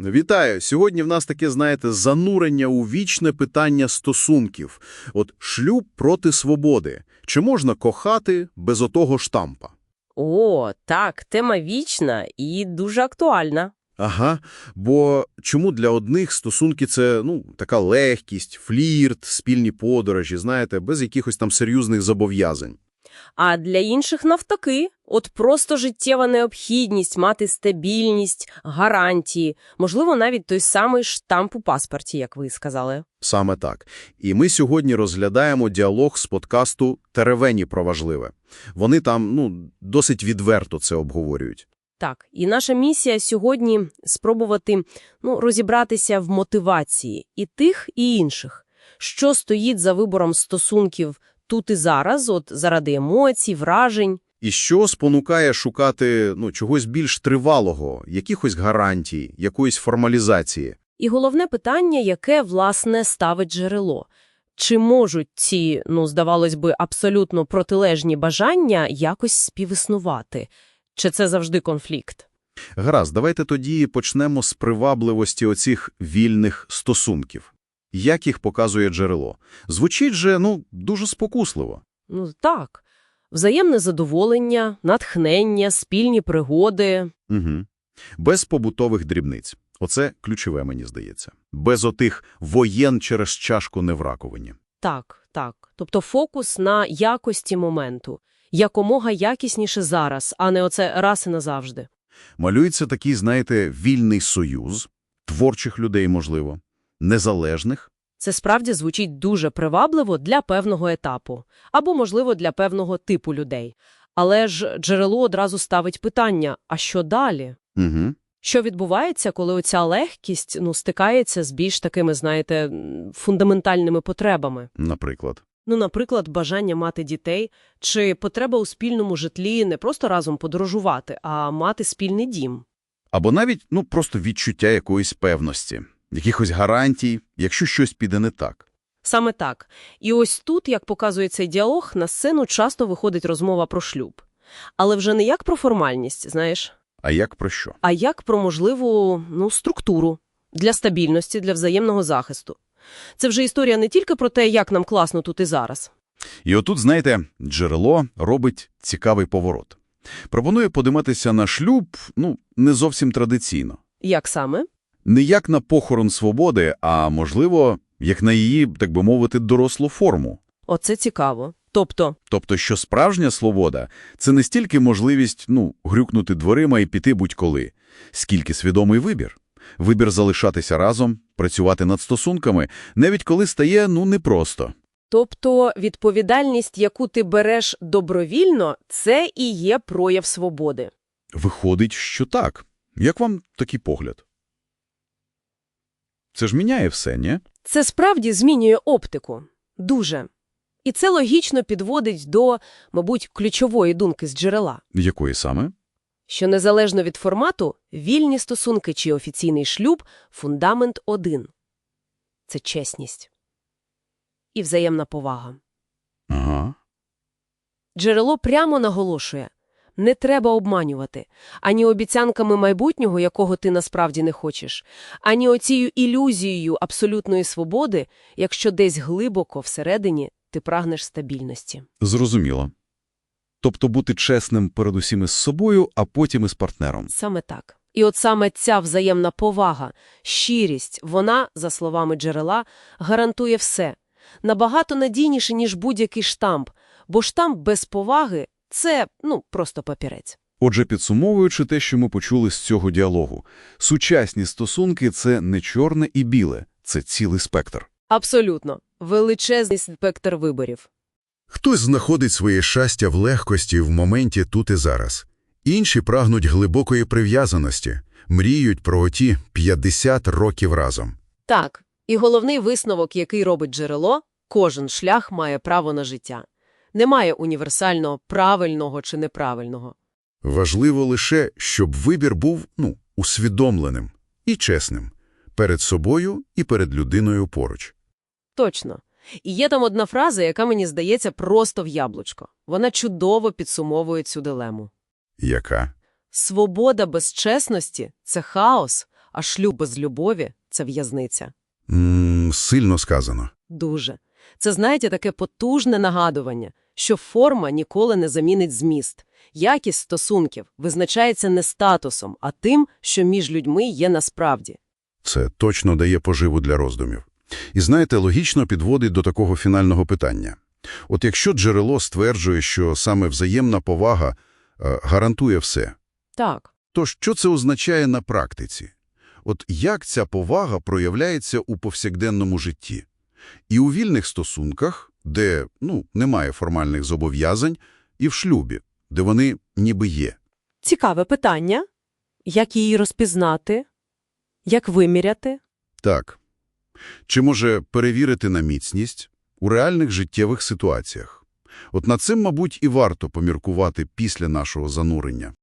Вітаю! Сьогодні в нас таке, знаєте, занурення у вічне питання стосунків. От шлюб проти свободи. Чи можна кохати без отого штампа? О, так, тема вічна і дуже актуальна. Ага, бо чому для одних стосунки – це, ну, така легкість, флірт, спільні подорожі, знаєте, без якихось там серйозних зобов'язань. А для інших навтаки, от просто життєва необхідність мати стабільність, гарантії, можливо, навіть той самий штамп у паспорті, як ви сказали. Саме так. І ми сьогодні розглядаємо діалог з подкасту «Теревені про важливе». Вони там, ну, досить відверто це обговорюють. Так, і наша місія сьогодні спробувати ну, розібратися в мотивації і тих, і інших. Що стоїть за вибором стосунків тут і зараз, от заради емоцій, вражень. І що спонукає шукати, ну, чогось більш тривалого, якихось гарантій, якоїсь формалізації? І головне питання, яке, власне, ставить джерело. Чи можуть ці, ну, здавалось би, абсолютно протилежні бажання якось співіснувати? Чи це завжди конфлікт? Гаразд, давайте тоді почнемо з привабливості оцих вільних стосунків. Як їх показує джерело? Звучить же, ну, дуже спокусливо. Ну, так. Взаємне задоволення, натхнення, спільні пригоди. Угу. Без побутових дрібниць. Оце ключове, мені здається. Без отих воєн через чашку не в раковині. Так, так. Тобто фокус на якості моменту. Якомога якісніше зараз, а не оце раз і назавжди. Малюється такий, знаєте, вільний союз, творчих людей, можливо, незалежних, Це справді звучить дуже привабливо для певного етапу, або, можливо, для певного типу людей. Але ж джерело одразу ставить питання, а що далі? Угу. Що відбувається, коли оця легкість ну, стикається з більш такими, знаєте, фундаментальними потребами? наприклад. Ну, наприклад, бажання мати дітей, чи потреба у спільному житлі не просто разом подорожувати, а мати спільний дім. Або навіть, ну, просто відчуття якоїсь певності, якихось гарантій, якщо щось піде не так. Саме так. І ось тут, як показує цей діалог, на сцену часто виходить розмова про шлюб. Але вже не як про формальність, знаєш, А як про що? а як про можливу ну, структуру для стабільності, для взаємного захисту. Це вже історія не тільки про те, як нам класно тут і зараз. І отут, знаєте, джерело робить цікавий поворот. Пропонує подиматися на шлюб, ну, не зовсім традиційно. Як саме? Не як на похорон свободи, а, можливо, як на її, так би мовити, дорослу форму. Оце цікаво. Тобто, Тобто, що справжня свобода – це не стільки можливість, ну, грюкнути дверима і піти будь-коли, скільки свідомий вибір. Вибір залишатися разом, працювати над стосунками, навіть коли стає, ну, непросто. тобто відповідальність, яку ти береш добровільно, це і є прояв свободи. Виходить, що так. Як вам такий погляд? Це ж міняє все, ні? Це справді змінює оптику. Дуже. І це логічно підводить до, мабуть, ключової думки з джерела. Якої саме? що незалежно від формату, вільні стосунки чи офіційний шлюб – фундамент один. Це чесність. І взаємна повага. Ага. Джерело прямо наголошує – не треба обманювати ані обіцянками майбутнього, якого ти насправді не хочеш, ані оцією ілюзією абсолютної свободи, якщо десь глибоко всередині ти прагнеш стабільності. Зрозуміло. Тобто бути чесним передусім із собою, а потім із партнером. Саме так. І от саме ця взаємна повага, щирість, вона, за словами джерела, гарантує все. Набагато надійніше, ніж будь-який штамп, бо штамп без поваги – це, ну, просто папірець. Отже, підсумовуючи те, що ми почули з цього діалогу, сучасні стосунки – це не чорне і біле, це цілий спектр. Абсолютно. Величезний спектр виборів. Хтось знаходить своє щастя в легкості в моменті тут і зараз. Інші прагнуть глибокої прив'язаності, мріють про оті 50 років разом. Так. І головний висновок, який робить джерело – кожен шлях має право на життя. Немає універсального правильного чи неправильного. Важливо лише, щоб вибір був, ну, усвідомленим і чесним перед собою і перед людиною поруч. Точно. І є там одна фраза, яка мені здається просто в яблучко. Вона чудово підсумовує цю дилему. Яка? Свобода без чесності – це хаос, а шлюб без любові – це в'язниця. Сильно сказано. Дуже. Це, знаєте, таке потужне нагадування, що форма ніколи не замінить зміст. Якість стосунків визначається не статусом, а тим, що між людьми є насправді. Це точно дає поживу для роздумів. І знаєте, логічно підводить до такого фінального питання. От якщо джерело стверджує, що саме взаємна повага е, гарантує все, Так. то що це означає на практиці? От як ця повага проявляється у повсякденному житті? І у вільних стосунках, де ну, немає формальних зобов'язань, і в шлюбі, де вони ніби є. Цікаве питання. Як її розпізнати? Як виміряти? Так. Чи може перевірити на міцність у реальних життєвих ситуаціях? От над цим, мабуть, і варто поміркувати після нашого занурення.